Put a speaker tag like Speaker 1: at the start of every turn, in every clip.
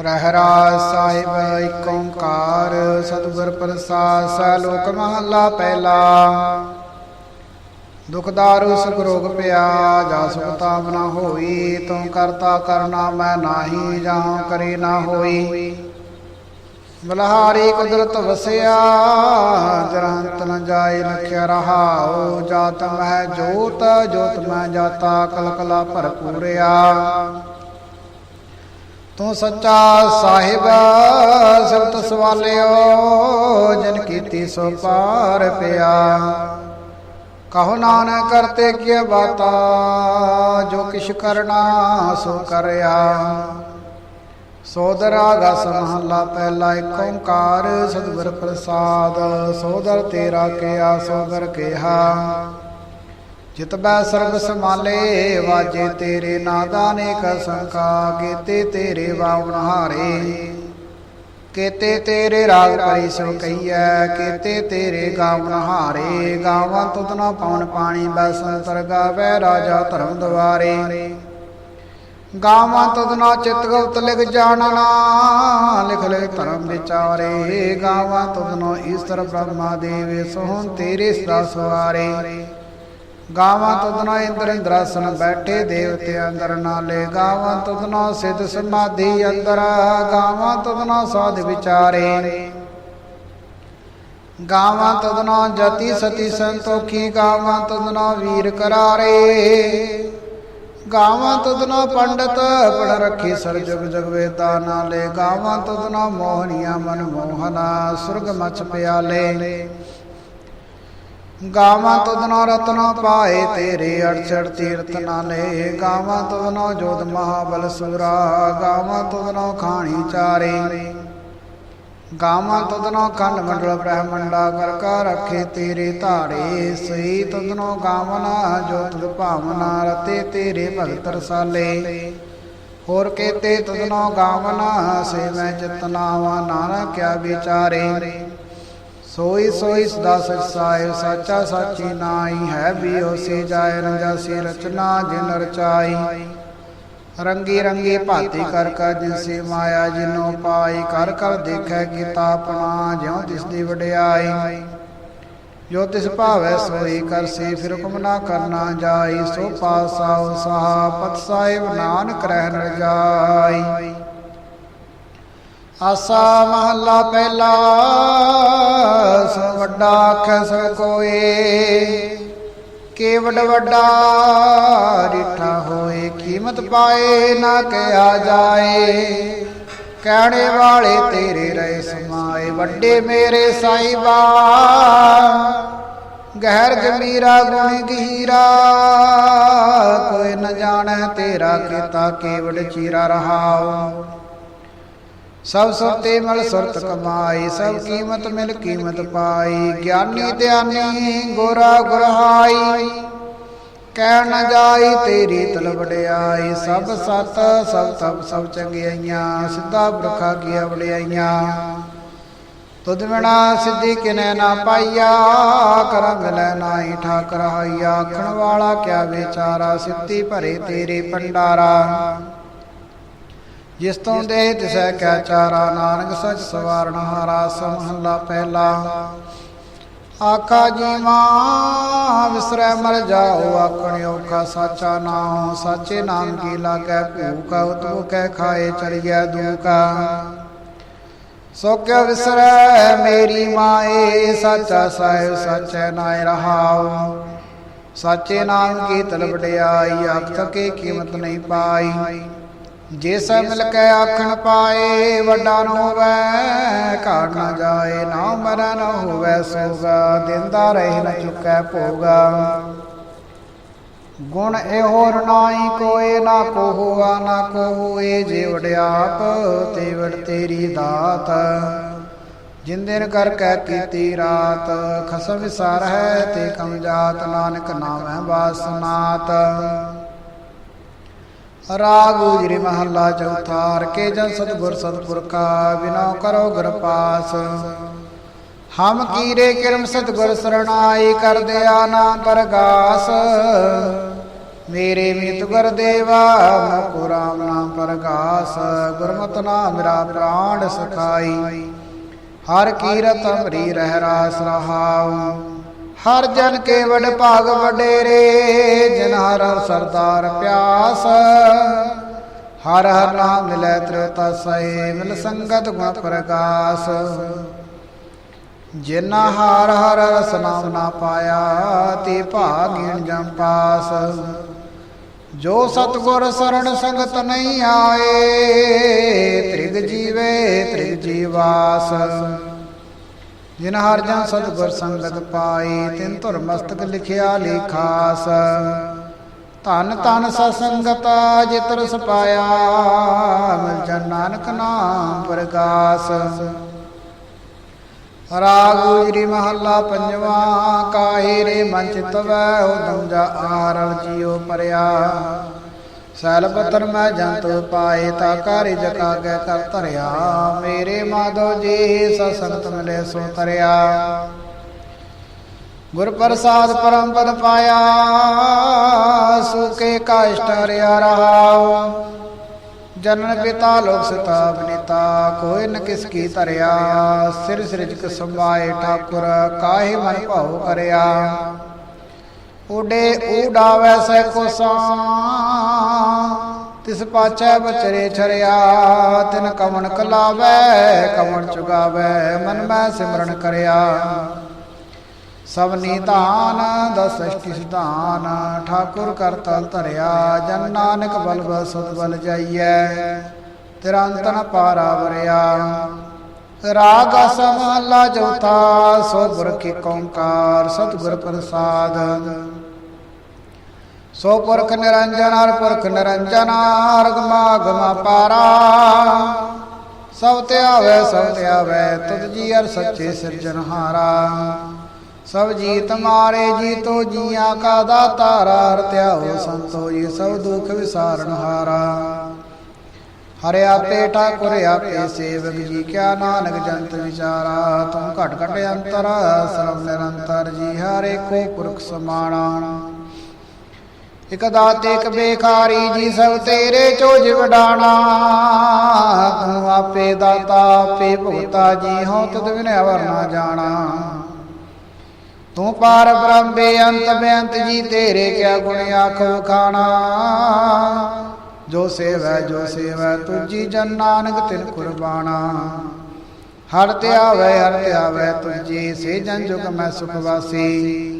Speaker 1: ਰਹਿਰਾ ਸਾਹਿਬ ਏਕ ਓੰਕਾਰ ਸਤਿਗੁਰ ਪ੍ਰਸਾਦ ਸੈ ਲੋਕ ਪਹਿਲਾ। ਦੁਖਦਾਰੂ ਸੁਖ ਰੋਗ ਪਿਆ ਜਾ ਸੁਖ ਨਾ ਹੋਈ, ਤੂੰ ਕਰਤਾ ਕਰਨਾ ਮੈਂ ਨਾਹੀ ਜਾਂ ਕਰੇ ਨਾ ਹੋਈ। ਬਲਹਾਰੀ ਕੁਦਰਤ ਵਸਿਆ, ਜਰੰਤ ਨ ਜਾਏ ਲਖਿਆ ਰਹਾਉ, ਜਾਤ ਮਹਿ ਜੋਤ ਜੋਤ ਮੈਂ ਜਾਤਾ, ਕਲਕਲਾ ਭਰਪੂਰਿਆ ਤੂੰ ਸੱਚਾ ਸਾਹਿਬ ਸਬਤ ਸਵਾਲਿਓ, ਜਨ ਕੀਤੀ ਸੋ ਪਾਰ ਪਿਆ। ਕਹੋ ਨਾਨਕ ਕਰਤੇ ਕੀ ਬਾਤਾ, ਜੋ ਕਿਛ ਕਰਨਾ ਸੋ ਕਰਿਆ। ਸੋਦਰ ਆਗਸ ਮਹੱਲਾ ਪਹਿਲਾ ਏਕ ਓੰਕਾਰ, ਸਤਿਗੁਰ ਪ੍ਰਸਾਦ, ਸੋਦਰ ਤੇਰਾ ਕਿਆ, ਸੋਦਰ ਕਿਹਾ। ਜਿਤ ਬੈ ਸਰਬ ਸਮਾਲੇ ਵਾਜੇ ਤੇਰੇ ਨਾਦਾ ਨੇ ਕਸੰਕਾ ਕੀਤੇ ਤੇਰੇ ਬਾਵਨ ਹਾਰੇ ਕੀਤੇ ਤੇਰੇ ਰਾਗ ਪਰੀ ਸੋ ਕਈਐ ਕੀਤੇ ਤੇਰੇ ਗਾਵਨ ਹਾਰੇ ਗਾਵਾਂ ਤੁਧ ਨਾ ਪਵਨ ਪਾਣੀ ਬਸੰਤਰ ਗਾਵੇ ਰਾਜਾ ਧਰਮ ਦੁਆਰੇ ਗਾਵਾਂ ਤੁਧ ਨਾ ਚਿਤ ਗੁਪਤ ਲਿਖ ਜਾਣਨਾ, ਲਿਖ ਲੈ ਧਰਮ ਵਿਚਾਰੇ। ਗਾਵਾਂ ਤੁਧ ਨਾ ਈਸ਼ਰ ਬ੍ਰਹਮਾ ਦੇਵ, ਸੋਹਣ ਤੇਰੇ ਸਦਾ ਸਵਾਰੇ। ਗਾਵਾਂ ਤੁਧਨਾ ਇੰਦਰ ਇੰਦਰਾਸਨ ਬੈਠੇ ਦੇਵਤੇ ਅੰਦਰ ਨਾਲੇ। ਗਾਵਾਂ ਤੁਧਨਾ ਸਿਧ ਸਮਾਧੀ ਅੰਦਰ, ਗਾਵਾਂ ਤੁਧਨਾ ਸਾਧ ਵਿਚਾਰੇ। ਗਾਵਾਂ ਤੁਧਨਾ ਜਤੀ ਸਤੀ ਸੰਤੋਖੀ, ਗਾਵਾਂ ਤੁਧਨਾ ਵੀਰ ਕਰਾਰੇ। ਗਾਵਾਂ ਤੁਧਨਾ ਪੰਡਤ ਪੜ ਰੱਖੀ ਸਰ ਜਗ ਜਗ ਵੇਦਾ ਨਾਲੇ। ਗਾਵਾਂ ਤੁਧਨਾ ਮੋਹਨੀਆਂ ਮਨ ਮੋਹਨਾ ਸੁਰਗ ਮਚ ਪਿਆਲੇ। ਗਾਵਾਂ ਤੁਧਨੋ ਰਤਨੋ ਪਾਏ ਤੇਰੇ ਅੜਛੜ ਤੀਰਤ ਨਾਲੇ। ਗਾਵਾਂ ਤੁਧਨੋ ਜੋਤ ਮਹਾਬਲ ਸੂਰਾ। ਗਾਵਾਂ ਤੁਧਨੋ ਖਾਣੀ ਚਾਰੇ। ਗਾਵਾਂ ਤੁਧਨੋ ਖੰਡ ਮੰਡਲ ਬ੍ਰਹਮੰਡਾ। ਕਰ ਕਾ ਰੱਖੇ ਤੇਰੇ ਧਾਰੇ। ਸਈ ਤੁਧਨੋ ਗਾਵਨਾ ਜੋ ਤੁਧ ਭਾਵਨਾ, ਰਤੇ ਤੇਰੇ ਭਗਤ ਰਸਾਲੇ। ਹੋਰ ਕੇਤੇ ਤੁਧਨੋ ਗਾਵਨਾ, ਸੇ ਮੈਂ ਚਿਤਨਾਵਾ ਨਾਨਕ ਕਿਆ ਵਿਚਾਰੇ। ਸੋਈ ਸੋਈ ਸਦਾ ਸਚ ਸਾਚਾ ਸਾਚੀ ਨਾਈ ਹੈ ਵੀ ਹੋਸੀ ਜਾਏ ਰੰਜਾਸੀ ਰਚਨਾ ਜਿਨ ਰਚਾਈ। ਰੰਗੀ ਰੰਗੀ ਭਾਤੀ ਕਰ ਕਰ ਜਿਨਸੀ ਮਾਇਆ ਜਿਨੋ ਪਾਈ, ਕਰ ਕਰ ਦੇਖੈ ਕੀਤਾ ਆਪਣਾ ਜਿਉ ਤਿਸ ਦੀ ਵਡਿਆਈ। ਜੋ ਤਿਸ ਭਾਵੈ ਸੋਈ ਕਰਸੀ ਫਿਰ ਹੁਕਮ ਨਾ ਕਰਨਾ ਜਾਈ, ਸੋ ਪਾਸਾ ਉਸਾ ਪਤ ਸਾਹਿਬ ਨਾਨਕ ਰਹਿ ਨ ਜਾਈ ਆਸਾ ਮਹੱਲਾ ਪਹਿਲਾ, ਸੋ ਵੱਡਾ ਆਖੈ ਸੋ ਕੋਏ। ਕੇ ਵੱਡਾ ਰਿਠਾ ਹੋਏ, ਕੀਮਤ ਪਾਏ ਨਾ ਕਿਆ ਜਾਏ। ਕਹਿਣੇ ਵਾਲੇ ਤੇਰੇ ਰਹੇ ਸਮਾਏ, ਵੱਡੇ ਮੇਰੇ ਸਾਈਬਾ ਗਹਿਰ ਗੰਭੀਰਾ, ਗੁਣ ਗਹੀਰਾ, ਕੋਈ ਨ ਜਾਣੈ ਤੇਰਾ ਕੀਤਾ ਕੇਵਲ ਚੀਰਾ ਰਹਾਉ। ਸਭ ਸੁਰਤੇ ਮਲ ਸੁਰਤ ਕਮਾਈ, ਸਭ ਕੀਮਤ ਮਿਲ ਕੀਮਤ ਪਾਈ। ਗਿਆਨੀ ਧਿਆਨੀ, ਗੋਰਾ ਗੁਰਹਾਈ ਕਹਿ ਨ ਜਾਈ ਤੇਰੀ ਤਲ ਸਭ ਸਤ, ਸਭ ਤਪ, ਸਭ ਚੰਗਿਆਈਆਂ, ਸਿੱਧਾ ਬਰਖਾ ਕੀ ਵਡਿਆਈਆਂ ਤੁਧ ਬਿਨਾ ਸਿੱਧੀ ਕਿਨੈ ਨਾ ਪਾਈਆ ਕਰ ਮਿਲੈ ਨਾਹੀ ਠਾਕਰ ਆਖਣ ਵਾਲਾ ਕਿਆ ਵਿਚਾਰਾ, ਸਿੱਧੀ ਭਰੇ ਤੇਰੇ ਪੰਡਾਰਾ ਜਿਸ ਤੋਂ ਦੇ ਤਿਸੈ ਕੈ ਚਾਰਾ, ਨਾਨਕ ਸਚ ਸਵਾਰਨ ਹਾਰਾ ਸਮਹੱਲਾ ਪਹਿਲਾ। ਆਖਾ ਜੀਵਾ, ਵਿਸਰੈ ਮਰ ਜਾਓ, ਆਖਣ ਔਖਾ ਸਾਚਾ ਨਾਮ ਸਾਚੇ ਨਾਮ ਕੀ ਲਾਗੈ ਭੂਖਾ ਉਤੁ ਕੈ ਖਾਏ ਚੜਿਐ ਦੂਕਾ ਸੋ ਕਿਉ ਵਿਸਰੈ ਮੇਰੀ ਮਾਏ, ਸਾਚਾ ਸਾਹਿਬ ਸਾਚੈ ਨਾਇ ਰਹਾਉ। ਸਾਚੇ ਨਾਮ ਕੀ ਤਲ ਵਡਿਆਈ ਆਖ ਤਕੇ ਕੀਮਤ ਨਹੀਂ ਪਾਈ। ਜੇ ਸਭ ਮਿਲ ਕੇ ਆਖਣ ਪਾਏ, ਵੱਡਾ ਨ ਹੋਵੇ ਘਾਟ ਨਾ ਜਾਏ, ਨਾ ਮਰਨ ਨ ਹੋਵੇ ਸੋਗਾ ਦਿੰਦਾ ਰਹੇ ਨ ਚੁੱਕੈ ਭੋਗਾ। ਗੁਣ ਇਹੋ ਨਾਹੀ ਕੋਏ ਨਾ ਕੋ ਹੋਆ ਨਾ ਕੋ ਹੋਏ ਜੇ ਵਡਿਆਪ ਤੇ ਵਡ ਤੇਰੀ ਦਾਤ। ਜਿਨ ਦਿਨ ਕਰ ਕੈ ਕੀਤੀ ਰਾਤ, ਖਸਮ ਵਿਸਾਰ ਹੈ ਤੇ ਕਮ ਜਾਤ, ਨਾਨਕ ਨਾਮੈ ਬਾਸਨਾਤ ਰਾਗ ਉਜਰੇ ਮਹੱਲਾ ਚੌਥਾ, ਹਰ ਕੇ ਜਨ ਸਤਿਗੁਰ ਸਤਿਗੁਰ ਕਾ ਕਰੋ ਗੁਰ ਪਾਸ। ਹਮ ਕੀਰੇ ਕਿਰਮ ਸਤਿਗੁਰ ਸਰਣਾਈ ਕਰਦੇ ਆ ਨਾਮ ਪ੍ਰਗਾਸ। ਮੇਰੇ ਮੀਤ ਗੁਰਦੇਵਾ ਮਕੁ ਰਾਮ ਨਾਮ ਪ੍ਰਗਾਸ। ਗੁਰਮਤ ਨਾਮ ਮੇਰਾ ਪ੍ਰਾਣ ਸਖਾਈ। ਹਰ ਕੀਰਤ ਅਮਰੀ ਰਹਿ ਰਾਸ ਰਹਾਉ। ਹਰ ਜਨ ਕੇਵਲ ਭਾਗ ਵਡੇਰੇ ਜਿਨ ਹਰ ਸਰਦਾਰ ਪਿਆਸ। ਹਰ ਹਰ ਨਾਮ ਮਿਲੈ ਤ੍ਰਿਤਾ ਸਏ ਮਿਲ ਸੰਗਤ ਗੁਣ ਪ੍ਰਗਾਸ। ਜਿਨਾ ਹਰ ਹਰ ਰਸ ਨਾਮ ਨਾ ਪਾਇਆ, ਤੇ ਭਾਗਿਣ ਜਮ ਪਾਸ। ਜੋ ਸਤਗੁਰ ਸਰਣ ਸੰਗਤ ਨਹੀਂ ਆਏ, ਤ੍ਰਿਗ ਜੀਵੇ ਤ੍ਰਿਗ ਜੀਵਾਸ। ਜਿਨ ਹਰ ਜਨ ਸਤਗੁਰ ਸੰਗਤ ਪਾਈ, ਤਿਨ ਧੁਰ ਮਸਤਕ ਲਿਖਿਆ ਲੇਖਾਸ ਧਨ ਧਨ ਸਸੰਗਤ ਜਿਤ ਰਸ ਪਾਇਆ, ਮਿਲ ਜਨ ਨਾਨਕ ਨਾਮ ਪ੍ਰਗਾਸ। ਰਾਗ ਗੁਜਰੀ ਮਹੱਲਾ ਪੰਜਵਾ, ਕਾਹੇ ਰੇ ਮਨ ਚਿਤਵੈ, ਉਦਮ ਜਾ ਆਰਲ ਜੀਉ ਪਰਿਆ। ਸੈਲ ਪਤਰ ਮੈਂ ਜੰਤ ਪਾਏ ਤਾ ਕਾਰਿ ਜਕਾਗੇ ਕਰ ਧਰਿਆ। ਮੇਰੇ ਮਾਧੋ ਜੀ ਸਸੰਤ ਮਿਲੇ ਸੋ ਤਰਿਆ। ਗੁਰ ਪ੍ਰਸਾਦ ਪਰਮ ਪਦ ਪਾਇਆ, ਸੁਕੇ ਕਾਸ਼ਟ ਇਸ਼ਟਰਿਆ ਰਹਾਉ। ਜਨਨ ਪਿਤਾ ਲੋਕ ਸਤਾ ਬਨਿਤਾ, ਕੋਈ ਨ ਕਿਸ ਕੀ ਧਰਿਆ। ਸਿਰ ਸਿਰਜਕ ਸੰਭਾਏ ਠਾਕੁਰ, ਕਾਹੇ ਮਨ ਭਾਉ ਕਰਿਆ। ਉਡੇ ਉਡਾਵੈ ਸੈ ਕੋਸਾ ਤਿਸ ਪਾਛੈ ਬਚਰੇ ਛਰਿਆ, ਤਿਨ ਕਵਣ ਕਲਾਵੈ ਕਮਨ ਚੁਗਾਵੈ, ਮਨ ਮੈਂ ਸਿਮਰਨ ਕਰਿਆ। ਸਭ ਨੀਤਾਨ ਦਸ ਸਿਧਾਨ, ਠਾਕੁਰ ਕਰਤਲ ਧਰਿਆ, ਜਨ ਨਾਨਕ ਬਲ ਬਲ ਸੁਧ ਬਲ ਜਾਈਐ ਤੇਰਾ ਪਾਰਾ ਵਰਿਆ। ਰਾਗ ਸਮਹਲਾ ਚੌਥਾ ਸੋ ਗੁਰ ਕੀ ਕੌਂਕਾਰ, ਸਤਿਗੁਰ ਪ੍ਰਸਾਦ। ਸੋ ਪੁਰਖ ਨਿਰੰਜਨ ਹਰ ਪੁਰਖ ਨਿਰੰਜਨ ਰਗਮਾ ਗਮਾ ਪਾਰਾ। ਸਭ ਤੇ ਆਵੇ, ਸਭ ਤੇ ਆਵੇ, ਤੁਧ ਜੀ ਹਰ ਸੱਚੇ ਸਿਰਜਨਹਾਰਾ ਸਭ ਜੀ ਤੁਮਾਰੇ ਜੀ ਤੋ ਜੀਆਂ ਕਾ ਦਾਤਾਰਾ ਹਰ ਧਿਆਓ ਸੰਤੋ ਜੀ, ਸਭ ਦੁਖ ਵਿਸਾਰਨ ਹਾਰਾ। ਹਰਿ ਆਪੇ ਠਾਕੁਰ, ਆਪੇ ਸੇਵਕ ਜੀ, ਕਿਆ ਨਾਨਕ ਜੰਤ ਵਿਚਾਰਾ। ਤੂੰ ਘਟ ਘਟ ਅੰਤਰ ਸਰਵ ਨਿਰੰਤਰ ਜੀ, ਹਰੇ ਕੋ ਪੁਰਖ ਸਮਾਣਾ। ਇਕ ਦਾਤੇ ਇਕ ਬੇਖਾਰੀ ਜੀ ਸਭ ਤੇਰੇ ਚੋਜ ਵਡਾਣਾ। ਆਪੇ ਦਾਤਾ, ਆਪੇ ਭੁਗਤਾ ਜੀ ਹਉ, ਤਦ ਵਿਨੈ ਵਰਨਾ ਜਾਣਾ। ਤੂੰ ਪਾਰ ਬ੍ਰਹਮ ਬੇਅੰਤ ਬੇਅੰਤ ਜੀ, ਤੇਰੇ ਕਿਆ ਗੁਣ ਆਖੋ ਖਾਣਾ ਜੋ ਸੇਵੈ ਜੋ ਸੇਵੈ ਤੁਜੀ ਜਨ ਨਾਨਕ ਤਿਨ ਕੁਰਬਾਨਾ ਹਰ ਤੇ ਆਵੇ, ਹਰ ਤੇ ਆਵੇ ਤੁਜੀ ਸੇ ਜਨ ਜੁਗ ਮੈਂ ਸੁਖ ਵਾਸੀ।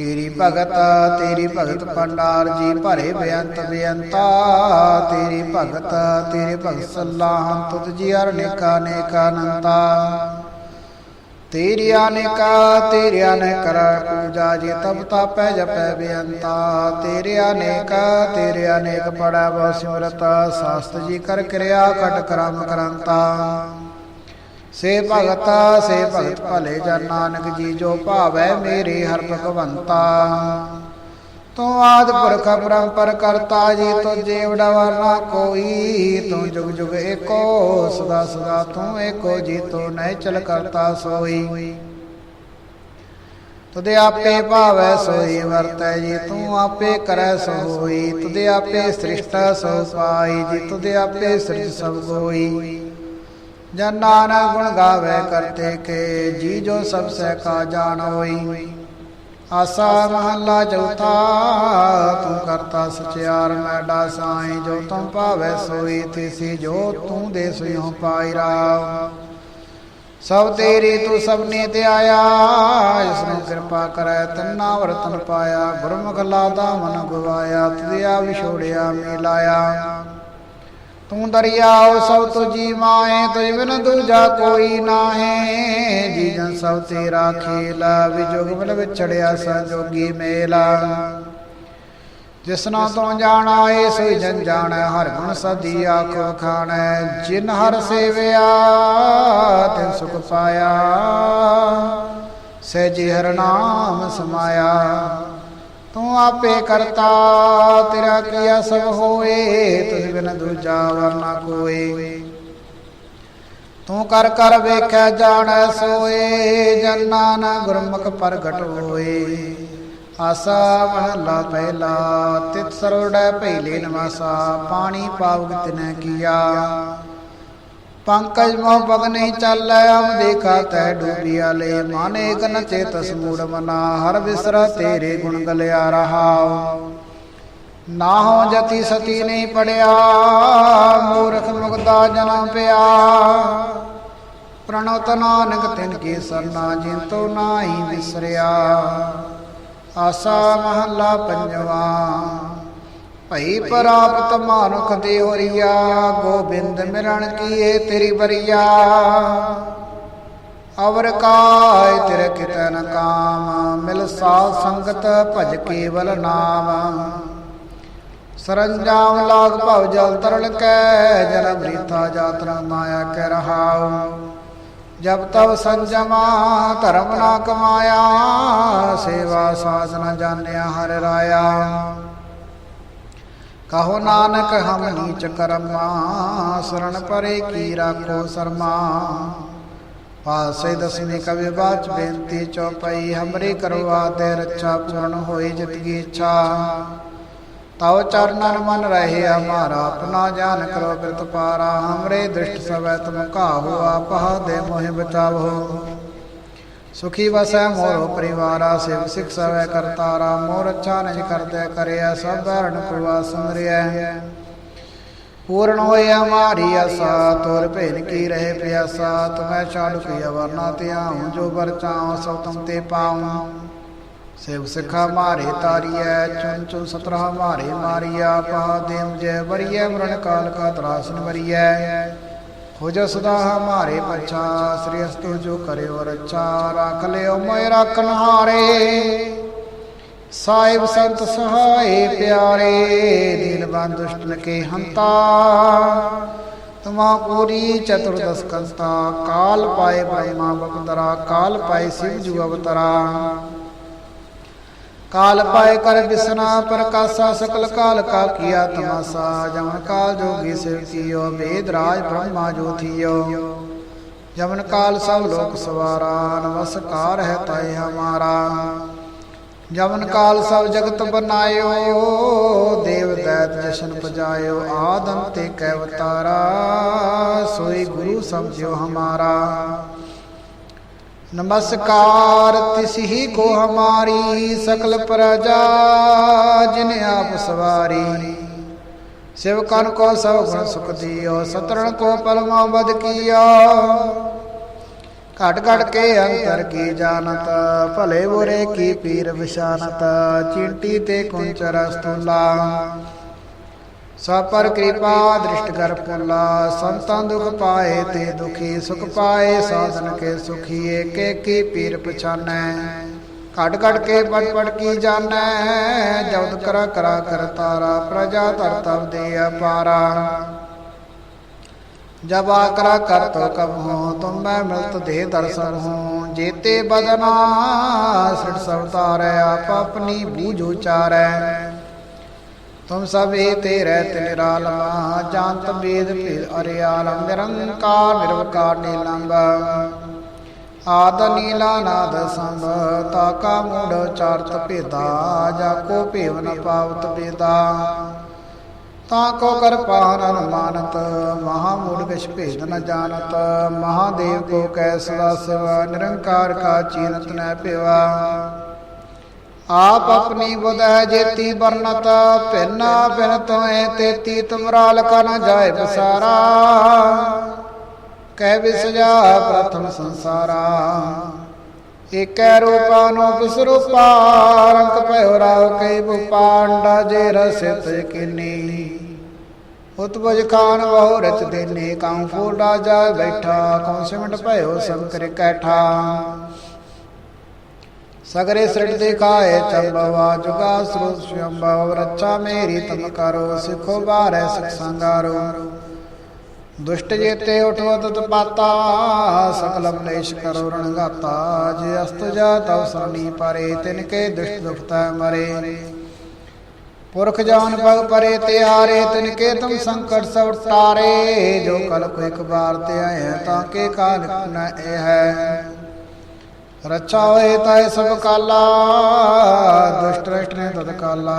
Speaker 1: ਤੇਰੀ ਭਗਤ ਤੇਰੀ ਭਗਤ ਪੰਡਾਰ ਜੀ ਭਰੇ ਬੇਅੰਤ ਬੇਅੰਤਾ। ਤੇਰੀ ਭਗਤ, ਤੇਰੇ ਭਗਤ ਸਲਾਹੰ ਤੁਧ ਜੀ ਅਰਨੇਕਾ ਨੇਕਾ ਅਨੰਤਾ। ਤੇਰੀ ਅਨੇਕਾ, ਤੇਰੀ ਅਨੇਕ ਕਰ ਪੂਜਾ ਜੀ ਤਬ ਤਾਪੈ ਜਪੈ ਬੇਅੰਤਾ। ਤੇਰੇ ਅਨੇਕਾ, ਤੇਰੇ ਅਨੇਕ ਪੜਾ ਬਹੁ ਸਿਮਰਤ, ਸਾਸਤ ਜੀ ਕਰ ਕਿਰਿਆ ਕਟ ਕਰਮ ਕਰੰਤਾ। ਸੇ ਭਗਤਾ, ਸੇ ਭਗਤ ਭਲੇ ਜਨ ਨਾਨਕ ਜੀ, ਜੋ ਭਾਵੈ ਮੇਰੇ ਹਰ ਭਗਵੰਤਾ। ਤੂੰ ਆਦ ਪੁਰਖ ਪਰੰਪਰ ਕਰਤਾ ਜੀ, ਤੋ ਜੀਵੜਾ ਵਰਨਾ ਕੋਈ, ਤੂੰ ਜੁਗ ਜੁਗ ਏਕੋ, ਸਦਾ ਸਦਾ ਤੂੰ ਏਕੋ ਜੀ, ਤੋ ਨਹਿ ਚਲ ਕਰਤਾ ਸੋਈ। ਤੁਦੇ ਆਪੇ ਭਾਵੈ ਸੋਈ, ਵਰਤੈ ਜੀ, ਤੂੰ ਆਪੇ ਕਰੈ ਸੋ ਹੋਈ ਤੁਦੇ ਆਪੇ ਸ੍ਰਿਸ਼ਟ ਸੋ ਪਾਈ ਜੀ ਤੁਦੇ ਆਪੇ ਸ੍ਰਿਜ ਸਭ ਹੋਈ ਜਨ ਨਾਨਕ ਗੁਣ ਗਾਵੇ ਕਰਤੇ ਕੇ, ਜੀ ਜੋ ਸਭ ਸਹਿ ਕਾ ਜਾਣ ਹੋਈ। ਆਸਾ ਮਹੱਲਾ ਚੌਥਾ, ਤੂੰ ਕਰਤਾ ਸਚਿਆਰ, ਮੈਡਾ ਸਾਈ, ਜੋ ਤੂੰ ਭਾਵੈ ਸੋਈ, ਤਿਸੀ ਜੋ ਤੂੰ ਦੇ ਸਿਓ ਪਾਈ ਰਾਵ। ਸਭ ਤੇਰੀ ਤੂੰ ਸਭਨੇ ਤੇ ਆਇਆ, ਇਸ ਨੂੰ ਕਿਰਪਾ ਕਰੈ, ਤੰਨਾ ਵਰਤਨ ਪਾਇਆ, ਗੁਰਮੁਖ ਲਾਦਾ ਮਨ ਗਵਾਇਆ ਤੁਧਿਆ ਵਿਛੋੜਿਆ, ਮਿਲਾਇਆ। ਤੂੰ ਦਰਿਆ ਦਰਿਆਉ ਸਭ ਤੁਜੀ ਮਾਏ ਤੁਝ ਬਿਨ ਦੂਜਾ ਕੋਈ ਨਾਹੀ। ਜੀ ਜਨ ਸਭ ਤੇਰਾ ਖੇਲਾ ਵਿਜੋਗ ਮਿਲ ਵਿਛੜਿਆ ਸੰਜੋਗੀ ਮੇਲਾ ਜਿਸਨਾ ਤੋਂ ਜਾਣਾ ਏ ਸੋਈ ਜਨ ਜਾਣੈ, ਹਰ ਗੁਣ ਸਦੀ ਆਖੋ ਖਾਣੈ। ਜਿਨ ਹਰ ਸੇਵਿਆ, ਤਿਨ ਸੁਖ ਪਾਇਆ। ਸਹਿਜੀ ਹਰ ਨਾਮ ਸਮਾਇਆ। ਤੂੰ ਆਪੇ ਕਰਤਾ, ਤੇਰਾ ਕੀਆ ਸਭ ਹੋਏ ਤੁਝ ਬਿਨ ਦੂਜਾ ਵਰਨਾ ਕੋਏ। ਤੂੰ ਕਰ ਕਰ ਵੇਖੈ, ਜਾਣੈ, ਸੋਏ, ਜਨ ਨਾਨਕ ਗੁਰਮੁਖ ਪ੍ਰਗਟ ਹੋਏ। ਆਸਾ ਮਹਲਾ ਪਹਿਲਾ ਤਿਤ ਸਰੋੜੈ ਪਹਿਲੇ ਨਵਾਸਾ, ਪਾਣੀ ਪਾਵਗ ਤਿਨੈ ਕੀਆ। ਪੰਕਜ ਮੋਹ ਪਗ ਨਹੀਂ ਚੱਲੈ ਅਮ ਦੇਖਾ ਤੈ ਡੂਬਿਆ ਲੈ ਮਾਨੇ ਕਨ ਚੇਤਸ ਮੂੜ ਮਨਾ, ਹਰ ਵਿਸਰਾ ਤੇਰੇ ਗੁਣ ਗਲਿਆ ਰਹਾ। ਨਾ ਹੋ ਜਤੀ ਸਤੀ ਨਹੀਂ ਪੜਿਆ, ਮੂਰਖ ਮੁਗਦਾ ਜਨਮ ਪਿਆ। ਪ੍ਰਣਵਤ ਨਾਨਕ ਤਿਨ ਕੀ ਸਰਨਾ, ਜਿਨ ਤੋ ਨਾਹੀ ਵਿਸਰਿਆ ਆਸਾ ਮਹੱਲਾ ਪੰਜਵਾ। ਭਈ ਪ੍ਰਾਪਤ ਮਾਨੁਖ ਦੇ ਹੋਰੀਆ, ਗੋਬਿੰਦ ਮਿਲਣ ਕੀਏ ਤੇਰੀ ਬਰੀਆ ਅਵਰ ਕਾਇ ਤੇਰੇ ਕਿਤੈ ਕਾਮ, ਮਿਲ ਸਾਧ ਸੰਗਤ ਭਜ ਕੇਵਲ ਨਾਮ। ਸਰੰਜਾਮ ਲਾਗ ਭਵ ਜਲ ਤਰਲ ਕੈ ਜਲ ਬ੍ਰੀਤਾ ਜਾਤਰਾ ਮਾਇਆ ਕੈ ਰਹਾਉ। ਜਬ ਤਬ ਸੰਜਮਾ ਧਰਮ ਨਾ ਕਮਾਇਆ, ਸੇਵਾ ਸਾਧਨਾ ਜਾਣਿਆ ਹਰ ਰਾਇਆ। ਕਹੋ ਨਾਨਕ ਹਮ ਨੀਚ ਕਰਮਾ ਸਰਣ ਪਰੇ ਕੀ ਰਾਖੋ ਸਰਮਾ। ਪਾਸੇ ਦਸਵੀਂ ਕਵਿ ਬਾਚ ਬੇਨਤੀ ਚੌਪਈ, ਹਮਰੇ ਕਰਵਾ ਦੇ ਰੱਛਾ ਪੂਰਨ ਹੋਈ ਜਿਤ ਕੀ ਇੱਛਾ। ਤਉ ਚਰਨਨ ਮਨ ਰਹੇ ਹਮਾਰਾ, ਆਪਣਾ ਜਾਨ ਕਰੋ ਬਿਰਤ ਪਾਰਾ। ਹਮਰੇ ਦ੍ਰਿਸ਼ਟ ਸਵੈ ਤੁਮ ਕਾਹੋ ਆਪਹ ਦੇ ਮੋਹਿ ਬਚਾਵੋ। ਸੁਖੀ ਵਸੈ ਮੋਰੋ ਪਰਿਵਾਰਾ, ਸਿਵ ਸਿਖ ਸਵੈ ਕਰਤਾਰਾ ਮੋਰ ਅੱਛਾ ਨਿਜ ਕਰਦੈ ਕਰਿਆ, ਸਭ ਧਰਨ ਕੁਵਾ ਸਮਰਿਐ ਪੂਰਨ ਹੋਇਆ ਮਾਰੀ ਆਸਾ, ਤੋਰ ਭੇਨ ਕੀ ਰਹੇ ਪਿਆਸਾ, ਤੁਮੈ ਛਾੜ ਕੀ ਅਵਰਨਾ ਧਿਆਉ, ਜੋ ਵਰ ਚਾਉ, ਸਭ ਤੁਮ ਤੇ ਪਾਉ। ਸਿਵ ਸਿਖਾ ਮਾਰੇ ਤਾਰੀਐ ਚੁਨ ਚੁਨ ਸਤਰ ਹਮਾਰੇ ਮਾਰੀਆ ਪਾ ਦੇਮ ਜੈ ਵਰੀਐ, ਮਰਨ ਕਾਲ ਕਾ ਤਰਾਸਨ ਵਰੀਐ। ਹੋ ਜਾ ਹਮਾਰੇ ਪਛਾ, ਸ੍ਰੀ ਅਸਤੁ ਜੋ ਕਰਿਓ ਰੱਛਾ ਰੱਖ ਲਿਓ ਮੈਂ ਰੱਖਨ ਸਾਹਿਬ ਸੰਤ ਸਹਾਏ ਪਿਆਰੇ, ਦੀਨ ਬੰਦ ਦੁਸ਼ਟਨ ਕੇ ਹੰਤਾ। ਤਮਾ ਪੂਰੀ ਚਤੁਰਦਸ ਕੰਤਾ ਕਾਲ ਪਾਏ ਬ੍ਰਹਮਾ ਬਪਦਰਾ ਕਾਲ ਪਾਏ ਸਿਵ ਜੁਗ ਅਵਤਰਾ। ਕਾਲ ਪਾਏ ਕਰ ਬਿਸਨਾ ਪ੍ਰਕਾਸ਼ਾ ਸਕਲ ਕਾਲ ਕਾ ਕੀਆ ਤਮਾਸਾ, ਜਮਨ ਕਾਲ ਜੋਗੀ ਸਿਵ ਕੀਓ, ਵੇਦ ਰਾਜ ਬ੍ਰਹਮਾ ਜੋਥੀਓ ਜਮਨ ਕਾਲ ਸਭ ਲੋਕ ਸਵਾਰਾ ਨਮਸਕਾਰ ਹੈ ਤਾਏ ਹਮਾਰਾ। ਜਮਨ ਕਾਲ ਸਭ ਜਗਤ ਬਨਾਇਓ, ਦੇਵ ਦੈਤ ਜਸ਼ਨ ਪਜਾਇਓ ਆਦਮ ਤੇ ਕੈ ਅਵਤਾਰਾ, ਸੋਈ ਗੁਰੂ ਸਮਝਿਓ ਹਮਾਰਾ। ਨਮਸਕਾਰ, ਤਿਸਹੀ ਕੋ ਹਮਾਰੀ ਸਕਲ ਪ੍ਰਜਾ, ਜਿਨ ਆਪ ਸਵਾਰੀ। ਸਿਵ ਕਨ ਕੋ ਸਭ ਗੁਣ ਸੁਖ ਦਿਓ, ਸਤਰਣ ਕੋ ਪਲਮਾ ਬਦ ਕੀਆ। ਘਟ ਘਟ ਕੇ ਅੰਤਰ ਕੀ ਜਾਣਤ, ਭਲੇ ਬੁਰੇ ਕੀ ਪੀਰ ਵਿਸ਼ਾਨਤ, ਚਿੰਟੀ ਤੇ ਕੁੰਚਰ ਸਤੁਲਾ ਸਭ ਪਰ ਕਿਰਪਾ, ਦ੍ਰਿਸ਼ਟ ਕਰ ਪੁੱਲਾ ਸੰਤਾਂ ਦੁਖ ਪਾਏ ਤੇ ਦੁਖੀ ਸੁਖ ਪਾਏ, ਸਾਧਨ ਕੇ ਸੁਖੀ, ਏਕੇ ਕੀ ਪੀਰ ਪਛਾਨੈ। ਘਟ ਘਟ ਕੇ ਪੜ ਪੜ ਕੀ ਜਾਣੈ ਜਉਦ ਕਰਾ ਕਰਾ ਕਰ ਤਾਰਾ, ਪ੍ਰਜਾ ਧਰ ਤਬ ਦੇ ਅਪਾਰਾ। ਜਬ ਆਕਰਾ ਕਰ ਤੋ ਕਬ ਹੋ, ਤੁਮ ਮੈਂ ਮਿਲਤ ਦੇ ਦਰਸ਼ਨ ਹੋ। ਜੇਤੇ ਬਦਨਾ ਸਿਰ ਸਭ ਤਾਰੈ ਆਪ ਆਪਣੀ ਬੂਝ ਤੁਮ ਸਭੇ ਤੇ ਰਹਿਤ ਨਿਰਾਲਮਾ ਜਾਨਤ ਵੇਦ ਭੇਦ ਅਰਿਆਲਮ ਨਿਰੰਕਾਰ ਨਿਰਵਕਾਰ ਨੀਲੰਬ। ਆਦ ਨੀਲਾ ਨਾਦ ਸੰਭ ਤਾਕਾ ਮੂੜ ਚਾਰਤ ਭੇਦਾ, ਜਾ ਕੋ ਭੇਵ ਨ ਪਾਵਤ ਬੇਦਾ ਤਾਂ ਕੋ ਕਰ ਪਾਹਨ ਮਾਨਤ, ਮਹਾ ਮੂੜ ਵਿਸ਼ ਭੇਦ ਨ ਜਾਣਤ, ਮਹਾਦੇਵ ਕੋ ਕੈ ਸਦਾ ਸਿਵ, ਨਿਰੰਕਾਰ ਕਾ ਚੀਨਤ ਨੈ ਪਿਵਾ। ਆਪ ਆਪਣੀ ਬੁਧ ਜੇਤੀ ਬਰਨਤ ਭਿੰਨਾ ਭਿਨ ਤੋਏ ਤੇਤੀ ਤੁਮਰਾਲ ਕਾ ਨ ਜਾਏ ਬਸਾਰਾ ਕਹਿ ਵਿਸਜਾ ਪ੍ਰਥਮ ਸੰਸਾਰਾ। ਏਕੈ ਰੂਪਾ ਨੋ ਬਿਸਰੂਪਾ, ਰੰਗ ਭਇਓ ਰਾਵ ਕਈ ਬੁਪਾਂਡਾ ਜੇ ਰਸਿਤ ਕਿਨੀ। ਉਤਪਜ ਖਾਨ ਬਹੁ ਰਚ ਦੇਨੇ ਕਾਂ ਫੂਡਾ ਜਾ ਬੈਠਾ ਕੌਣ ਸਿਮਟ ਭਇਓ ਸੰਕਰ ਕੈਠਾ। ਸਗਰੇ ਸ੍ਰਿਟ ਦਿਖਾਏ ਚੰਬਵਾ, ਜੁਗਾ ਸਰੂਪ ਸ਼ੰਭਵ, ਰੱਛਾ ਮੇਰੀ ਤਮ ਕਰੋ, ਸਿਖੋ ਬਾਰੈ ਸਿਖ ਦੁਸ਼ਟ ਜੇਤੇ ਉਠੋ ਤਤ ਸਕਲ ਮਲੇਸ਼ ਕਰੋ ਰਣਗਾਤਾ ਜੇ ਅਸਤ ਜਾ ਤਵ ਸਰਣੀ ਪਰੇ, ਤਿਨ ਕੇ ਦੁਸ਼ਟ ਦੁਖਤਾ ਮਰੇ। ਪੁਰਖ ਜਾਨ ਪਗ ਪਰੇ ਤਿਆਰੇ, ਤਿਨ ਕੇ ਤੁਮ ਸੰਕਟ ਸਭ ਟਾਰੇ, ਜੋ ਕਲ ਕੋ ਇੱਕ ਬਾਰ ਤੇ ਆਇਆ ਤਾਂ ਕੇ ਕਾਲ ਨ ਹੈ। ਰੱਛਾ ਹੋਏ ਤੈ ਸਭ ਕਾਲਾ, ਦੁਸ਼ਟ ਰਸ਼ਟ ਨੇ ਤਦ ਕਾਲਾ।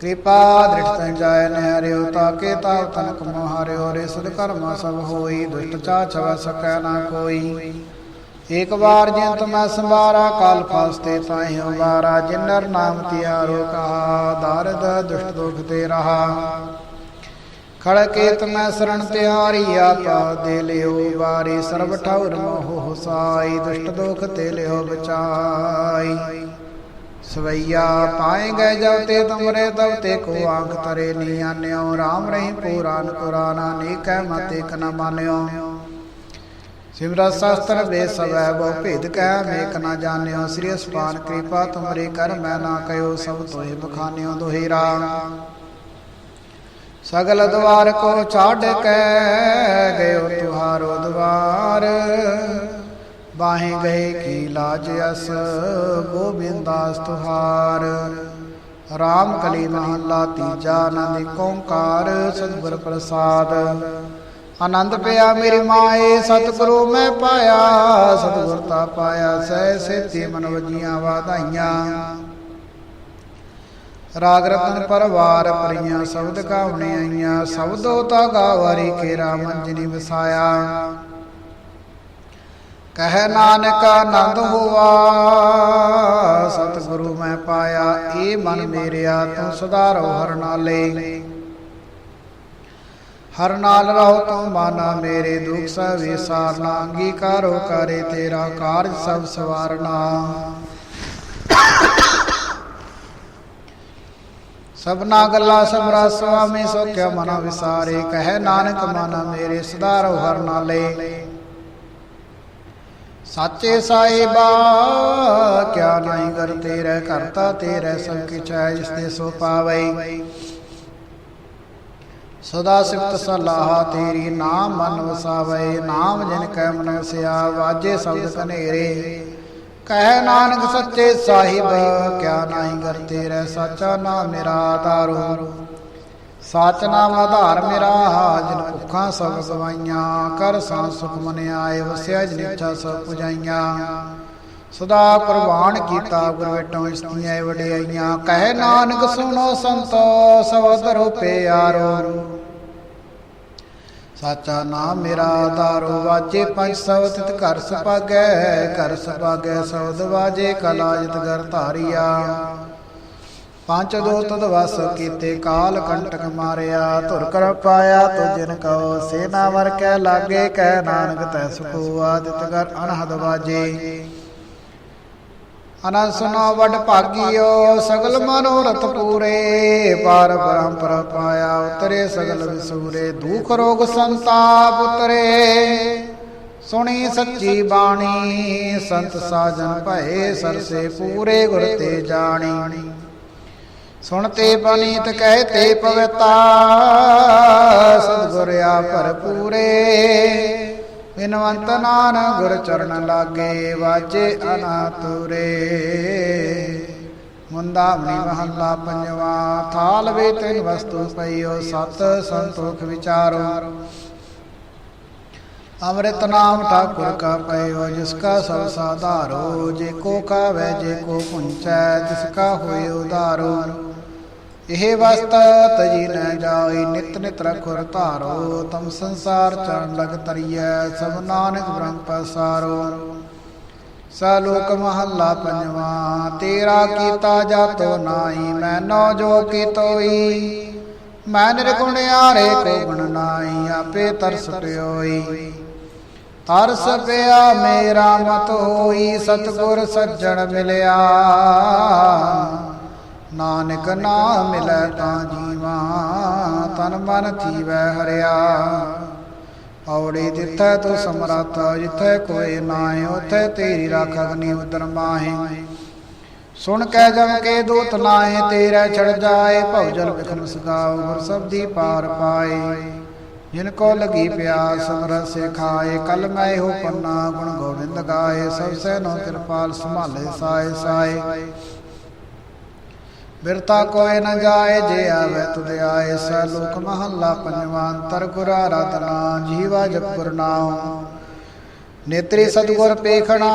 Speaker 1: ਕਿਰਪਾ ਦ੍ਰਿਸ਼ਟ ਤੈ ਜਾਇ ਨ ਹਰਿਓ, ਤਾਕੇ ਤਾਵ ਤਨਕ ਮੋਹਾਰਿਓ ਰੇ ਸਦ ਕਰਮ ਸਭ ਹੋਈ, ਦੁਸ਼ਟ ਚਾ ਛਵ ਸਕੈ ਨਾ ਕੋਈ। ਇਕ ਵਾਰ ਜਿੰਤ ਮੈਂ ਸੰਵਾਰਾ, ਕਾਲ ਫਾਸਤੇ ਤਾਹਿ ਉਬਾਰਾ ਜਿਨਰ ਨਾਮ ਤਿਆਰੋ ਕਹਾ, ਦਰਦ ਦੁਸ਼ਟ ਦੁਖ ਤੇ ਰਹਾ। ਖੜਕੇ ਤਮੈ ਸਰਣ ਤਿਆਰੀ ਆਪਾ ਦੇ ਲਿਓ ਵਾਰੀ ਸਰਬ ਠੌਰ ਮੋਹ ਹੁਸਾਈ, ਦੁਸ਼ਟ ਦੁਖ ਤੇ ਲਿਓ ਬਚਾਈ। ਸਵਈਆ ਪਾਏ ਗਏ ਜਬ ਤੇ ਤੁਮਰੇ, ਤਬ ਤੇ ਕੋ ਆਂਖ ਤਰੇ ਨੀ ਆਨਿਓ RAM ਰਹੀ ਪੁਰਾਨ ਕੁਰਾਨਾ ਨੀ ਕਹਿ ਮਤੇ ਕ ਨ ਮਾਨਿਓ। ਸਿਮਰਤ ਸ਼ਾਸਤਰ ਬੇ ਸਵੈ, ਬਹੁ ਭੇਦ ਕਹਿ ਮੇਕ ਨਾ ਜਾਣਿਓ। ਸ੍ਰੀ ਅਸਪਾਨ ਕਿਰਪਾ ਤੁਮਰੇ ਕਰ, ਮੈਂ ਨਾ ਕਯੋ ਸਭ ਤੋਏ ਬਖਾਨਿਓ ਦੋਹਿਰਾ। ਸਗਲ ਦਵਾਰ ਕੋ ਛਾੜ ਕੇ ਗਇਓ ਤੁਹਾਰੋ ਦਵਾਰ। ਬਾਹੇ ਗਏ ਕੀ ਲਾਜ ਅਸ, ਗੋਬਿੰਦਾਸ ਤੁਹਾਰ। ਰਾਮ ਕਲੀ ਮਹੱਲਾ ਤੀਜਾ ਆਨੰਦ ਓੰਕਾਰ ਸਤਿਗੁਰ ਪ੍ਰਸਾਦ। ਆਨੰਦ ਪਿਆ ਮੇਰੀ ਮਾਏ, ਸਤਿਗੁਰੂ ਮੈਂ ਪਾਇਆ, ਸਤਿਗੁਰ ਤਾ ਪਾਇਆ, ਸਹਿ ਸੇਤੀ ਮਨ ਵਜੀਆਂ ਵਾਧਾਈਆਂ। ਰਾਗ ਰਤਨ ਪਰਵਾਰ ਪਰੀਆਂ ਸ਼ਬਦ ਗਾਵਣੇ ਆਈਆਂ, ਸ਼ਬਦੋ ਤਾ ਗਾਵਰੀ ਕੇਰਾ ਮੰਜਨੀ ਵਸਾਇਆ। ਕਹਿ ਨਾਨਕ ਆਨੰਦ ਹੋਆ, ਸਤਿਗੁਰੂ ਮੈਂ ਪਾਇਆ ਏ ਮਨ ਮੇਰਿਆ, ਤੂੰ ਸੁਧਾਰੋ ਹਰ ਨਾਲੇ। ਹਰ ਨਾਲ ਰਹੋ ਤੂੰ ਮਾਨਾ ਮੇਰੇ, ਦੁਖ ਸਭ ਵਿਸਾਰਨਾ, ਅੰਗੀਕਾਰੋ ਕਰੇ ਤੇਰਾ ਕਾਰਜ ਸਭ ਸਵਾਰਨਾ। ਸਭਨਾ ਗੱਲਾਂ ਸਮਰਾ ਸੁਆਮੀ ਸੋ ਕਿਆ ਮਨਾ ਵਿਸਾਰੇ, ਕਹੇ ਨਾਨਕ ਮਨ ਮੇਰੇ ਸੁਧਾਰੋ ਹਰ ਨਾਲੇ। ਸਾਚੇ ਸਾਹਿਬਾ, ਕਿਆ ਨਹੀਂ ਕਰ ਤੇਰੇ ਕਰਤਾ ਤੇਰੇ ਸਭ ਕਿਛ ਹੈ, ਜਿਸ ਤੇ ਸੋ ਪਾਵਈ। ਸਦਾ ਸਿਫਤ ਸਲਾਹ ਤੇਰੀ, ਨਾਮ ਮਨ ਵਸਾਵੇ, ਨਾਮ ਜਿਨ ਕੈ ਮਨ ਵਸਿਆ, ਵਾਜੇ ਸ਼ਬਦ ਕਨੇਰੇ ਕਹਿ ਨਾਨਕ ਸੱਚੇ ਸਾਹਿਬ, ਕਿਆ ਨਾਹੀ ਕਰ ਤੇਰੇ ਸਾਚਾ ਨਾਮ ਮੇਰਾ ਆਧਾਰੋ ਸਾਚ ਨਾਮ ਆਧਾਰ ਮੇਰਾ, ਜਿਨ ਭੁੱਖਾਂ ਸਭ ਗਵਾਈਆਂ, ਕਰ ਸੰ ਸੁਖ ਮਨ ਆਏ, ਵਸਿਆ ਜਿਨ ਇੱਛਾ ਸਭ ਪੁਜਾਈਆਂ। ਸਦਾ ਪ੍ਰਵਾਨ ਕੀਤਾ ਗੁਰ ਵੇਟੋਂ ਇਸਤੀਆਂ ਵਡਿਆਈਆਂ, ਕਹਿ ਨਾਨਕ ਸੁਣੋ ਸੰਤੋ ਸਬਦ ਰੂਪੇ ਆਰੋ ਸਾਚਾ ਨਾਮ ਮੇਰਾ ਆਧਾਰੋ ਵਾਜੇ ਪੰਜ ਸਬਦ ਤਿਤ ਘਰ ਸੁਭਾਗੈ ਘਰ ਸੁਭਾਗੈ ਸਬਦ ਵਾਜੇ ਕਲਾਜਤ ਘਰ ਧਾਰਿਆ। ਪੰਜ ਦੋ ਤਦ ਵਸ ਕੀਤੇ ਕਾਲ ਕੰਟਕ ਮਾਰਿਆ, ਧੁਰ ਕਰ ਪਾਇਆ ਤੋ ਕਉ ਸੇਨਾ ਵਰ ਕੈ ਲਾਗੇ ਕਹਿ ਨਾਨਕ ਤੈ ਸੁਖੋ ਆਦਿਤ ਘਰ ਅਨਹਦ ਵਾਜੇ। ਅਨੰਦ ਸੁਨੋ ਵਡ ਭਾਗਿਓ, ਸਗਲ ਮਨੋਰਥ ਪੂਰੇ। ਪਾਰ ਬ੍ਰਹਮ ਪਰ ਪਾਇਆ, ਉਤਰੇ ਸਗਲ ਵਿਸੂਰੇ। ਦੁਖ ਰੋਗ ਸੰਤਾਪ ਉਤਰੇ। ਸੁਣੀ ਸੱਚੀ ਬਾਣੀ, ਸੰਤ ਸਾਜਨ ਭਏ ਸਰਸੇ ਪੂਰੇ ਗੁਰ ਤੇ ਜਾਣੀ। ਸੁਣਤੇ ਬਨੀਤ ਕਹਤੇ ਪਵਿਤਾ, ਸਤਿਗੁਰ ਆ ਭਰਪੂਰੇ। ਬਿਨਵੰਤ ਨਾਨ ਗੁਰ ਚਰਨ ਲਾਗੇ ਵਾਜੇ ਅਨਾਤੁਰੇ ਮੁੰਦਾਵਣੀ ਮਹੱਲਾ ਪੰਜਵਾ, ਥਾਲ ਵੇ ਤਿਨ ਵਸਤੂ ਪਈਓ, ਸਤ ਸੰਤੋਖ ਵਿਚਾਰੋ। ਅੰਮ੍ਰਿਤ ਨਾਮ ਠਾਕੁਰ ਕਾ ਪਇਓ ਜਿਸ ਕਾ ਸਭ ਸਾਧਾਰੋ, ਜੇ ਕੋ ਕਾਵੇ, ਜੇ ਕੋ ਪੁੰਚੈ, ਤਿਸ ਕਾ ਹੋਏ ਉਧਾਰੋ ਇਹ ਵਸਤ ਤਜੀ ਨ ਜਾਈ, ਨਿਤ ਨਿਤ ਰਖੁਰ ਧਾਰੋ, ਤਮ ਸੰਸਾਰ ਚਰਨ ਲਗ ਤਰੀਐ ਸਭ ਨਾਨਕ ਬ੍ਰਹਮ ਪਸਾਰੋ। ਸਲੋਕ ਮਹੱਲਾ ਪੰਜਵਾ, ਤੇਰਾ ਕੀਤਾ ਜਾਤੋ ਨਾਹੀ ਮੈਨੋ ਜੋ ਕੀਤੋਈ ਮੈਂ ਨਿਰਗੁਣਿਆਰੇ ਕੋ ਗੁਣ ਨਾਹੀ, ਆਪੇ ਤਰਸ ਪਿਓਈ। ਤਰਸ ਪਿਆ ਮੇਰਾ ਮਤ ਹੋਈ, ਸਤਗੁਰ ਸੱਜਣ ਮਿਲਿਆ। ਨਾਨਕ ਨਾਮ ਮਿਲੈ ਤਾਂ ਜੀਵਾ, ਤਨ ਮਨ ਥੀਵੈ ਹਰਿਆ। ਔੜੀ ਜਿੱਥੈ ਤੂੰ ਸਮਰੱਥ, ਜਿੱਥੈ ਕੋਈ ਨਾਏ ਉਥੈ ਤੇਰੀ ਰੱਖ ਅਗਨੀ ਉਦਰ ਮਾਹੇ। ਸੁਣ ਕੇ ਜਮ ਕੇ ਦੂਤ ਨਾਏ ਤੇਰਾ ਛੜ ਜਾਏ ਭਉ ਜਲ ਬਿਖਮ ਸਗਾਉ, ਗੁਰ ਸਬਦੀ ਪਾਰ ਪਾਏ। ਜਿਨ ਕੋ ਲਗੀ ਪਿਆਸ ਰਸ ਖਾਏ, ਕਲ ਮੈਂ ਹੋ ਪੰਨਾ ਗੁਣ ਗੋਬਿੰਦ ਗਾਏ, ਸਭ ਸੇ ਨੋ ਕਿਰਪਾਲ ਸੰਭਾਲੇ ਸਾਏ ਸਾਏ। ਬਿਰਤਾ ਕੋਏ ਨ ਜਾਏ, ਜੇ ਆਵੇ ਤੁਧ ਆਏ ਸੈ ਲੋਕ ਮਹੱਲਾ ਪੰਜਵਾਂ ਅੰਤਰ ਗੁਰ ਆਰਾਧਨਾ, ਜੀਵਾ ਜਪੁਰ ਨਾਮ ਨੇਤਰੀ ਸਤਗੁਰ ਪੇਖਣਾ,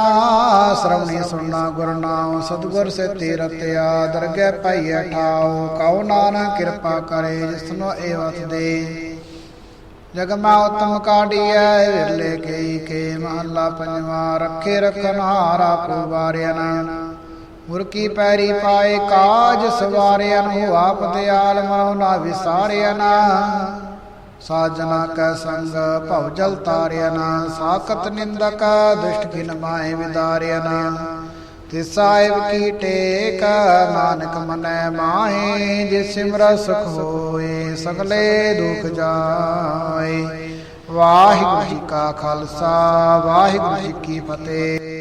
Speaker 1: ਸ਼ਰਵਣੀ ਸੁਣਨਾ ਗੁਰ ਨਾਮ ਸਤਗੁਰ ਸੇ ਤੀਰਤਿਆ ਦਰਗਹਿ ਪਾਈਐ ਠਾਉ। ਕਉ ਨਾਨਕ ਕਿਰਪਾ ਕਰੇ ਜਿਸਨੋ ਏ ਵਸ ਦੇ। ਜਗ ਮਾ ਉਤਮ ਕਾਢੀਐ, ਵਿਰਲੇ ਕਈ ਕੇ ਮਹੱਲਾ ਪੰਜਵਾ। ਰੱਖੇ ਰਖਨ ਹਾਰਾ ਕੋ ਵਾਰਿਆਨਾ ਮੁਰਕੀ ਪੈਰੀ ਪਾਏ ਕਾਜ ਸਵਾਰਿਆ ਨੂੰ ਆਪ ਦਿਆਲ ਮਨੋ ਨਾ ਵਿਸਾਰਿਆਨਾ ਸਾਜਨਾ ਕੈ ਸੰਗ ਭਵ ਜਲ ਤਾਰਿਆਨਾ ਸਾਖਤ ਨਿੰਦਕ ਦੁਸ਼ਟ ਕਿਨ ਮਾਏ ਵਿਦਾਰਿਆਨਾ ਤਿਸ ਸਾਹਿਬ ਕੀ ਟੇਕ, ਨਾਨਕ ਮਨੈ ਮਾਹੇ ਜੇ ਸਿਮਰ ਸੁਖ ਹੋਏ, ਸਗਲੇ ਦੁਖ ਜਾਏ। ਵਾਹਿਗੁਰੂ ਜੀ ਕਾ ਖਾਲਸਾ, ਵਾਹਿਗੁਰੂ ਜੀ ਕੀ ਫਤਿਹ।